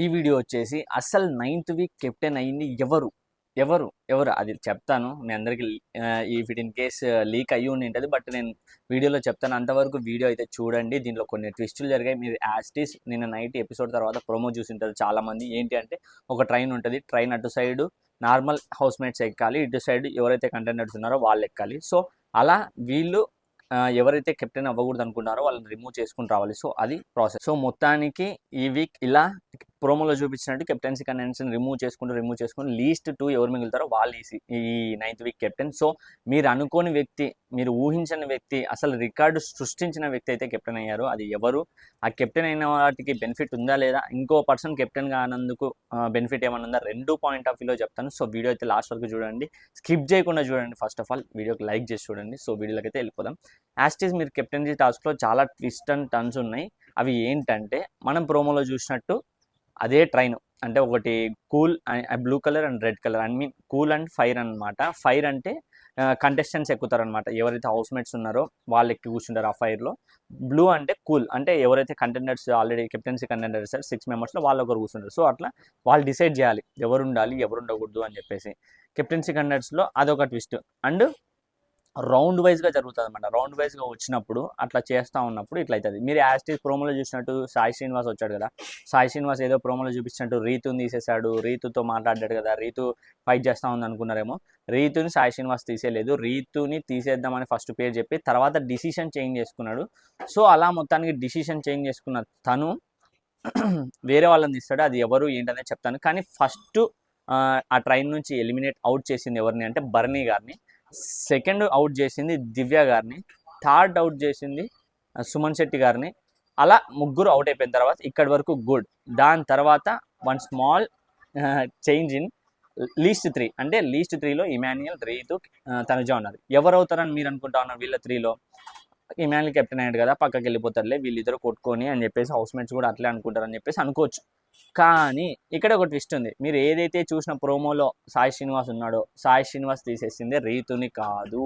ఈ వీడియో వచ్చేసి అసలు నైన్త్ వీక్ కెప్టెన్ అయింది ఎవరు? ఎవరు? ఎవరు? అది చెప్తాను. మీ అందరికి if it in case leak అయ్యి ఉండి ఉంటుంది బట్ నేను వీడియోలో చెప్తాను. అంతవరకు వీడియో అయితే చూడండి. దీంట్లో కొన్ని ట్విస్టులు జరిగాయి. మీరు యాస్టీస్ నిన్న నైట్ ఎపిసోడ్ తర్వాత ప్రోమో చూసింటారు ఉంటుంది చాలామంది. ఏంటి అంటే ఒక ట్రైన్ ఉంటుంది. ట్రైన్ అటు సైడ్ నార్మల్ హౌస్ మేట్స్ ఎక్కాలి. ఇటు సైడ్ ఎవరైతే కంటెండర్స్ ఉన్నారో వాళ్ళు ఎక్కాలి. సో అలా వీళ్ళు ఎవరైతే కెప్టెన్ అవ్వకూడదు అనుకున్నారో వాళ్ళని రిమూవ్ చేసుకుని రావాలి. సో అది ప్రాసెస్. సో మొత్తానికి ఈ వీక్ ఇలా ప్రోమోలో చూపించినట్టు కెప్టెన్సీ కంటెంట్స్ని రిమూవ్ చేసుకుంటూ రిమూవ్ చేసుకుని లీస్ట్ టూ ఎవరు మిగులుతారో వాళ్ళు ఈ ఈ నైన్త్ వీక్ కెప్టెన్ సో మీరు అనుకోని వ్యక్తి మీరు ఊహించని వ్యక్తి అసలు రికార్డు సృష్టించిన వ్యక్తి అయితే కెప్టెన్ అయ్యారు. అది ఎవరు? ఆ కెప్టెన్ అయిన వాటికి బెనిఫిట్ ఉందా లేదా? ఇంకో పర్సన్ కెప్టెన్ కానందుకు బెనిఫిట్ ఏమైనా ఉందా? రెండు పాయింట్ ఆఫ్ వ్యూలో చెప్తాను. సో వీడియో అయితే లాస్ట్ వరకు చూడండి. స్కిప్ చేయకుండా చూడండి ఫస్ట్ ఆఫ్ ఆల్ వీడియోకి లైక్ చేసి చూడండి. సో వీడియోలోకి అయితే వెళ్ళిపోదాం యాస్టీస్ మీరు కెప్టెన్సీ టాస్క్లో చాలా ట్విస్ట్ అండ్ టర్న్స్ ఉన్నాయి. అవి ఏంటంటే మనం ప్రోమోలో చూసినట్టు అదే ట్రైన్. అంటే ఒకటి cool blue colour and red colour. And mean cool and fire అనమాట ఫైర్ అంటే కంటెస్టెంట్స్ ఎక్కుతారనమాట ఎవరైతే హౌస్ మేట్స్ ఉన్నారో వాళ్ళు ఎక్కి కూర్చుంటారు ఆ ఫైర్లో. బ్లూ అంటే కూల్. అంటే ఎవరైతే contenders already captaincy contenders six మెంబర్స్లో వాళ్ళు ఒకరు కూర్చుంటారు. సో అట్లా వాళ్ళు డిసైడ్ చేయాలి ఎవరు ఉండాలి ఎవరు ఉండకూడదు అని చెప్పేసి. కెప్టెన్సీ కంటెండర్స్లో అదొక ట్విస్ట్. అండ్ రౌండ్ వైజ్గా జరుగుతుంది అనమాట రౌండ్ వైజ్గా వచ్చినప్పుడు అట్లా చేస్తూ ఉన్నప్పుడు ఇట్లా అవుతుంది మీరు యాస్టీస్ ప్రోమోలో చూసినట్టు సాయి శ్రీనివాస్ వచ్చాడు కదా. సాయి శ్రీనివాస్ ఏదో ప్రోమోలో చూపించినట్టు రీతుని తీసేశాడు. రీతుతో మాట్లాడాడు కదా. రీతు ఫైట్ చేస్తూ ఉంది అనుకున్నారేమో రీతుని సాయి శ్రీనివాస్ తీసేయలేదు రీతుని తీసేద్దామని ఫస్ట్ పేరు చెప్పి తర్వాత డిసిషన్ చేంజ్ చేసుకున్నాడు. సో అలా మొత్తానికి డిసిషన్ చేంజ్ చేసుకున్న తను వేరే వాళ్ళని తీస్తాడు. అది ఎవరు ఏంటనేది చెప్తాను. కానీ ఫస్ట్ ఆ ట్రైన్ నుంచి ఎలిమినేట్ అవుట్ చేసింది ఎవరిని అంటే బర్నీ గారిని. సెకండ్ అవుట్ చేసింది దివ్య గారిని. థర్డ్ అవుట్ చేసింది సుమన్ శెట్టి గారిని. అలా ముగ్గురు అవుట్ అయిపోయిన తర్వాత ఇక్కడి వరకు గుడ్. దాని తర్వాత one small change in least three. అంటే లీస్ట్ త్రీలో ఇమాన్యుయల్ రీతు తనుజా ఉన్నారు. ఎవరు అవుతారని మీరు అనుకుంటా ఉన్నారు వీళ్ళ త్రీలో? ఇమాన్యుల్ కెప్టెన్ అయ్యాడు కదా పక్కకి వెళ్ళిపోతారులే వీళ్ళిద్దరు కొట్టుకొని అని చెప్పేసి హౌస్ మేట్స్ కూడా అట్లే అనుకుంటారు అని చెప్పేసి అనుకోవచ్చు. కానీ ఇక్కడ ఒక ట్విస్ట్ ఉంది. మీరు ఏదైతే చూసిన ప్రోమోలో సాయి శ్రీనివాస్ ఉన్నాడో సాయి శ్రీనివాస్ తీసేసింది రీతుని కాదు.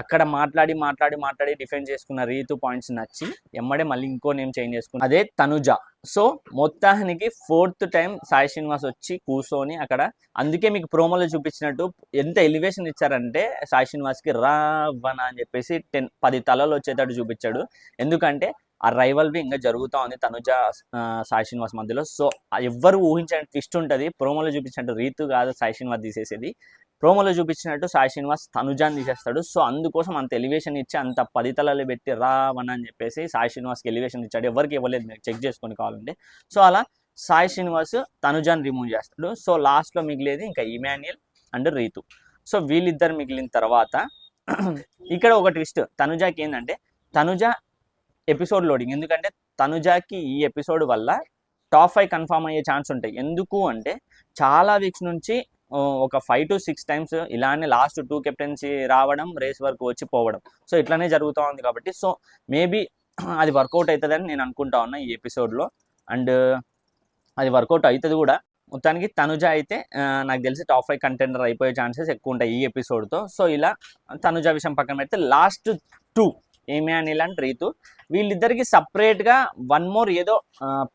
అక్కడ మాట్లాడి మాట్లాడి మాట్లాడి డిఫెండ్ చేసుకున్న రీతు పాయింట్స్ నచ్చి ఎమ్మడే మళ్ళీ ఇంకో నేమ్ చేంజ్ చేసుకున్న అదే తనుజ. సో మొత్తానికి ఫోర్త్ టైం సాయి శ్రీనివాస్ వచ్చి కూర్చొని అక్కడ అందుకే మీకు ప్రోమోలో చూపించినట్టు ఎంత ఎలివేషన్ ఇచ్చారంటే సాయి శ్రీనివాస్కి రావణ అని చెప్పేసి టెన్ పది తలలు వచ్చేటట్టు చూపించాడు. ఎందుకంటే ఆ రైవల్వి ఇంకా జరుగుతూ ఉంది తనుజ సాయి శ్రీనివాస్ మధ్యలో. సో ఎవ్వరు ఊహించని ట్విస్ట్ ఉంటుంది. ప్రోమోలో చూపించినట్టు రీతు కాదు సాయి శ్రీనివాస్ తీసేసేది. ప్రోమోలో చూపించినట్టు సాయి శ్రీనివాస్ తనుజాన్ని తీసేస్తాడు. సో అందుకోసం అంత ఎలివేషన్ ఇచ్చి అంత పది తలలు పెట్టి రావణ అని చెప్పేసి సాయి శ్రీనివాస్కి ఎలివేషన్ ఇచ్చాడు. ఎవరికి ఇవ్వలేదు. మీరు చెక్ చేసుకొని కావాలంటే. సో అలా సాయి శ్రీనివాస్ తనుజాన్ని రిమూవ్ చేస్తాడు. సో లాస్ట్లో మిగిలేది ఇంకా ఇమాన్యుయల్ అండ్ రీతు. సో వీళ్ళిద్దరు మిగిలిన తర్వాత ఇక్కడ ఒక ట్విస్ట్ తనుజాకి ఏంటంటే తనుజ ఎపిసోడ్ లోడింగ్ ఎందుకంటే తనుజాకి ఈ ఎపిసోడ్ వల్ల టాప్ ఫైవ్ కన్ఫామ్ అయ్యే ఛాన్స్ ఉంటాయి. ఎందుకు అంటే చాలా వీక్స్ నుంచి ఒక ఫైవ్ టు సిక్స్ టైమ్స్ ఇలానే లాస్ట్ టూ కెప్టెన్సీ రావడం రేస్ వరకు వచ్చి పోవడం. సో ఇట్లానే జరుగుతూ ఉంది కాబట్టి సో మేబీ అది వర్కౌట్ అవుతుందని నేను అనుకుంటా ఉన్నా ఈ ఎపిసోడ్లో అండ్ అది వర్కౌట్ అవుతుంది కూడా. మొత్తానికి తనుజ అయితే నాకు తెలిసి టాప్ ఫైవ్ కంటెండర్ అయిపోయే ఛాన్సెస్ ఎక్కువ ఉంటాయి ఈ ఎపిసోడ్తో సో ఇలా తనుజ విషయం పక్కన పెడితే లాస్ట్ టూ ఏమే అనిల్ అండ్ రీతు వీళ్ళిద్దరికి సపరేట్గా వన్ మోర్ ఏదో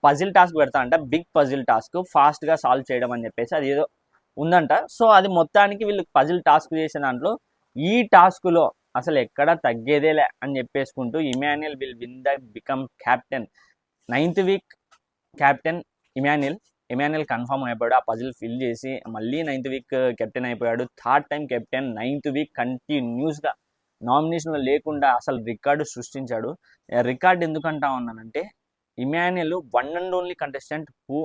పజిల్ టాస్క్ పెడతా అంట. బిగ్ పజిల్ టాస్క్ ఫాస్ట్గా సాల్వ్ చేయడం అని చెప్పేసి అది ఏదో ఉందంట. సో అది మొత్తానికి వీళ్ళు పజిల్ టాస్క్ చేసిన దాంట్లో ఈ టాస్క్లో అసలు ఎక్కడ తగ్గేదేలే అని చెప్పేసుకుంటూ Emmanuel will win the become captain ninth week captain Emmanuel. Emmanuel confirm అయిపోయాడు. ఆ పజిల్ ఫిల్ చేసి మళ్ళీ నైన్త్ వీక్ కెప్టెన్ అయిపోయాడు. Third time captain ninth week కంటిన్యూస్గా నామినేషన్లో లేకుండా అసలు రికార్డు సృష్టించాడు. రికార్డ్ ఎందుకంటా ఉన్నానంటే Emmanuel one and only contestant who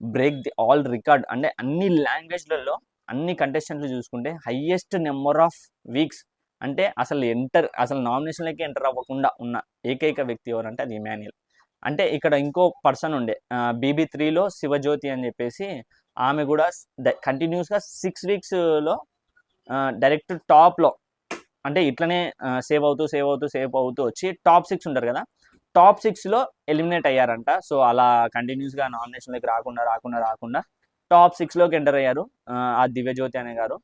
break the all record అంటే అన్ని లాంగ్వేజ్లలో అన్ని కంటెస్టెంట్లు చూసుకుంటే హయ్యెస్ట్ నెంబర్ ఆఫ్ వీక్స్ అంటే అసలు ఎంటర్ అసలు నామినేషన్లకి ఎంటర్ అవ్వకుండా ఉన్న ఏకైక వ్యక్తి ఎవరంటే అది ఇమాన్యుల్ అంటే ఇక్కడ ఇంకో పర్సన్ ఉండే బీబీ త్రీలో శివజ్యోతి అని చెప్పేసి ఆమె కూడా కంటిన్యూస్గా సిక్స్ వీక్స్లో డైరెక్ట్ టాప్లో అంటే ఇట్లనే సేవ్ అవుతూ సేవ్ అవుతూ సేవ్ అవుతూ వచ్చి టాప్ సిక్స్ ఉంటారు కదా? టాప్ సిక్స్లో ఎలిమినేట్ అయ్యారంట. సో అలా కంటిన్యూస్గా నామినేషన్లోకి రాకుండా రాకుండా రాకుండా టాప్ సిక్స్లోకి ఎంటర్ అయ్యారు ఆ, దివ్యజ్యోతి అనే గారు.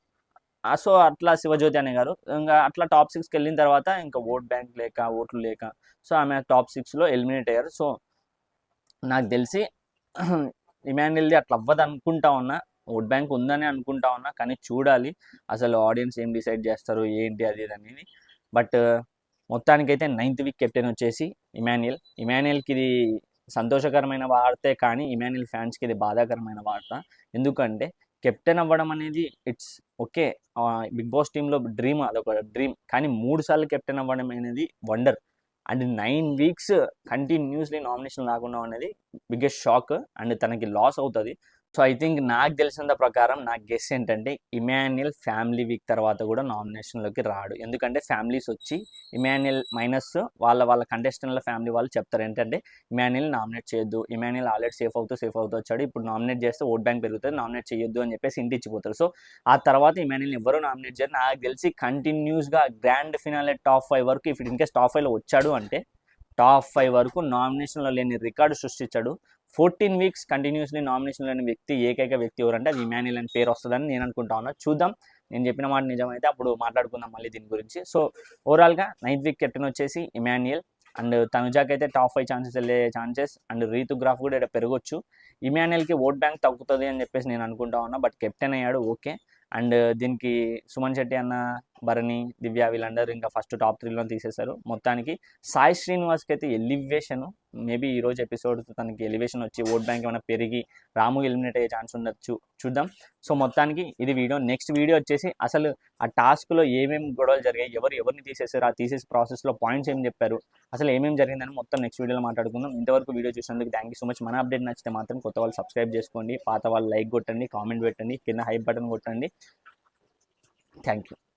సో అట్లా శివజ్యోతి అనే గారు. ఇంకా అట్లా టాప్ సిక్స్కి వెళ్ళిన తర్వాత ఇంకా ఓట్ బ్యాంక్ లేక ఓట్లు లేక సో ఆమె టాప్ సిక్స్లో ఎలిమినేట్ అయ్యారు. సో నాకు తెలిసి ఇమాన్యుల్ది అట్లా అవ్వదు అనుకుంటా ఉన్నా. ఓట్ బ్యాంక్ ఉందని అనుకుంటా ఉన్నా కానీ చూడాలి. అసలు ఆడియన్స్ ఏం డిసైడ్ చేస్తారు ఏంటి అది అనేది. బట్ మొత్తానికైతే నైన్త్ వీక్ కెప్టెన్ వచ్చేసి ఇమాన్యుయల్. ఇమాన్యుయల్కి ఇది సంతోషకరమైన వార్తే కానీ ఇమాన్యుయల్ ఫ్యాన్స్కి ఇది బాధాకరమైన వార్త. ఎందుకంటే కెప్టెన్ అవ్వడం అనేది ఇట్స్ ఓకే. బిగ్ బాస్ టీంలో డ్రీమ్ అదొక డ్రీమ్. కానీ మూడు సార్లు కెప్టెన్ అవ్వడం అనేది wonder. And nine weeks continuously nomination రాకుండా అనేది బిగ్గెస్ట్ షాక్. అండ్ తనకి లాస్ అవుతుంది. సో ఐ థింక్ నాకు తెలిసినంత ప్రకారం నాకు గెస్ ఏంటంటే ఇమాన్యుయల్ ఫ్యామిలీ వీక్ తర్వాత కూడా నామినేషన్లోకి రాడు. ఎందుకంటే ఫ్యామిలీస్ వచ్చి ఇమాన్యుయల్ మైనస్ వాళ్ళ వాళ్ళ కంటెస్టెంట్ల ఫ్యామిలీ వాళ్ళు చెప్తారు ఏంటంటే ఇమాన్యుయల్ నామినేట్ చేయొద్దు. ఇమాన్యుల్ ఆల్రెడీ సేఫ్ అవుతూ సేఫ్ అవుతూ వచ్చాడు. ఇప్పుడు నామినేట్ చేస్తే ఓట్ బ్యాంక్ పెరుగుతుంది. నామినేట్ చేయొద్దు అని చెప్పేసి ఇంటిచ్చిపోతారు సో ఆ తర్వాత ఇమాన్యుల్ ఎవరు నామినేట్ చేయరు? నాకు తెలిసి కంటిన్యూస్గా గ్రాండ్ ఫినాలే టాప్ ఫైవ్ వరకు ఇప్పుడు ఇన్కేస్ టాప్ ఫైవ్లో వచ్చాడు అంటే టాప్ ఫైవ్ వరకు నామినేషన్లో లేని రికార్డు సృష్టించాడు. ఫోర్టీన్ వీక్స్ కంటిన్యూస్లీ నామినేషన్ లేని వ్యక్తి ఏకైక వ్యక్తి ఎవరంటే అది ఇమాన్యుల్ అని పేరు వస్తుందని నేను అనుకుంటా ఉన్నా. చూద్దాం. నేను చెప్పిన మాట నిజమైతే అప్పుడు మాట్లాడుకుందాం మళ్ళీ దీని గురించి. సో ఓవరాల్గా నైన్త్ వీక్ కెప్టెన్ వచ్చేసి ఇమాన్యుయల్ అండ్ తనుజాకి అయితే టాప్ ఫైవ్ ఛాన్సెస్ వెళ్ళే ఛాన్సెస్ అండ్ రీతు గ్రాఫ్ కూడా ఇక్కడ పెరగొచ్చు. ఇమాన్యుయల్కి ఓట్ బ్యాంక్ తగ్గుతుంది అని చెప్పేసి నేను అనుకుంటా ఉన్నా బట్ కెప్టెన్ అయ్యాడు ఓకే. అండ్ దీనికి సుమన్ శెట్టి అన్న భరణి దివ్య వీళ్ళందరూ ఇంకా ఫస్ట్ టాప్ త్రీలో తీసేశారు. మొత్తానికి సాయి శ్రీనివాస్కి అయితే ఎలివేషన్ మేబీ ఈ రోజు ఎపిసోడ్ తనకి ఎలివేషన్ వచ్చి ఓట్ బ్యాంక్ ఏమైనా పెరిగి రాము ఎలిమినేట్ అయ్యే ఛాన్స్ ఉండొచ్చు చూద్దాం. సో మొత్తానికి ఇది వీడియో. నెక్స్ట్ వీడియో వచ్చేసి అసలు ఆ టాస్క్లో ఏమేమి గొడవలు జరిగాయి ఎవరు ఎవరిని తీసేశారు ఆ తీసేసి ప్రాసెస్లో పాయింట్స్ ఏం చెప్పారు అసలు ఏమేమి జరిగిందని మొత్తం నెక్స్ట్ వీడియోలో మాట్లాడుకుందాం. ఇంతవరకు వీడియో చూసినందుకు థ్యాంక్ యూ సో మచ్ మన అప్డేట్ నచ్చితే మాత్రం కొత్త వాళ్ళు సబ్స్క్రైబ్ చేసుకోండి పాత వాళ్ళు లైక్ కొట్టండి కామెంట్ పెట్టండి కింద హైప్ బటన్ కొట్టండి. Thank you